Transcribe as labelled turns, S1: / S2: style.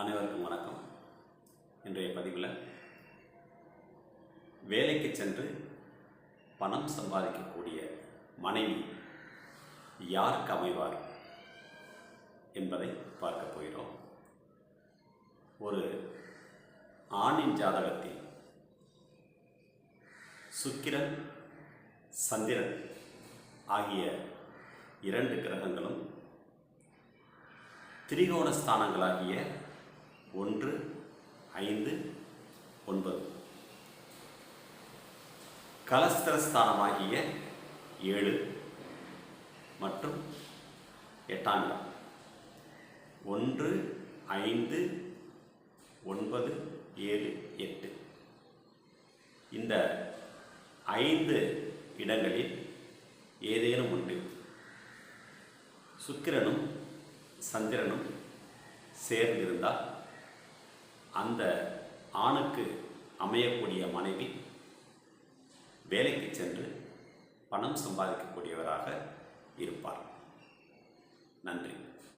S1: அனைவருக்கும் வணக்கம். இன்றைய பதிவில் வேலைக்கு சென்று பணம் சம்பாதிக்கக்கூடிய மனைவி யாருக்கு அமைவார் என்பதை பார்க்க போகிறோம். ஒரு ஆணின் ஜாதகத்தில் சுக்கிரன் சந்திரன் ஆகிய இரண்டு கிரகங்களும் திரிகோண ஸ்தானங்களாகிய ஒன்று ஐந்து ஒன்பது. கலஸ்திரஸ்தானமாகிய ஏழு மற்றும் எட்டாம் இடம். ஒன்று ஐந்து ஒன்பது ஏழு எட்டு. இந்த ஐந்து இடங்களில் ஏதேனும் உண்டு சுக்கிரனும் சந்திரனும் சேர்ந்திருந்தால் அந்த ஆணுக்கு அமையக்கூடிய மனைவி வேலைக்கு சென்று பணம் சம்பாதிக்கக்கூடியவராக இருப்பார். நன்றி.